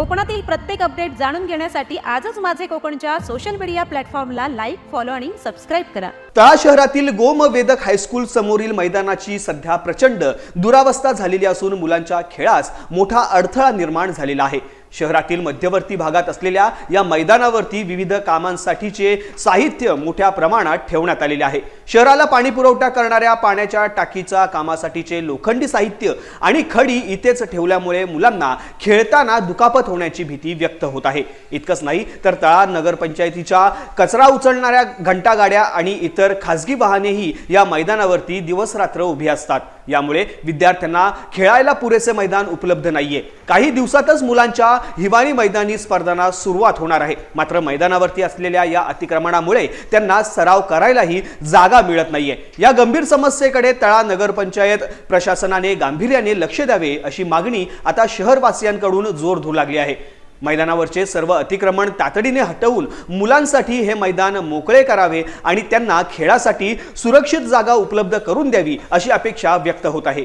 कोकणातील प्रत्येक अपडेट जाणून घेण्यासाठी आजच माझे कोकणच्या सोशल मीडिया प्लॅटफॉर्मला लाईक फॉलो आणि सबस्क्राईब करा. तळा शहरातील गोमवेदक हायस्कूल समोरील मैदानाची सध्या प्रचंड दुरावस्था झालेली असून मुलांच्या खेळास मोठा अडथळा निर्माण झालेला आहे. शहरातील मध्यवर्ती भागात असलेल्या या मैदानावरती विविध कामांसाठीचे साहित्य मोठ्या प्रमाणात ठेवण्यात आलेले आहे. शहराला पाणी पुरवठा करणाऱ्या पाण्याच्या टाकीचा कामासाठीचे लोखंडी साहित्य आणि खडी इथेच ठेवल्यामुळे मुलांना खेळताना दुखापत होण्याची भीती व्यक्त होत आहे. इतकंच नाही तर तळा नगरपंचायतीच्या कचरा उचलणाऱ्या घंटागाड्या आणि इतर खासगी वाहनेही या मैदानावरती दिवसरात्र उभी असतात. यामुळे विद्यार्थ्यांना खेळायला पुरेसे मैदान उपलब्ध नाहीये. काही दिवसातच मुलांच्या हिवाळी मैदानी स्पर्धांना सुरुवात होणार आहे. मात्र मैदानावरती असलेल्या या अतिक्रमणामुळे त्यांना सराव करायलाही जागा मिळत नाहीये. या गंभीर समस्येकडे तळा नगरपंचायत प्रशासनाने गांभीर्याने लक्ष द्यावे अशी मागणी आता शहरवासियांकडून जोर धू लागली आहे. मैदानावरचे सर्व अतिक्रमण तातडीने हटवून मुलांसाठी हे मैदान मोकळे करावे आणि त्यांना खेळासाठी सुरक्षित जागा उपलब्ध करून द्यावी अशी अपेक्षा व्यक्त होत आहे.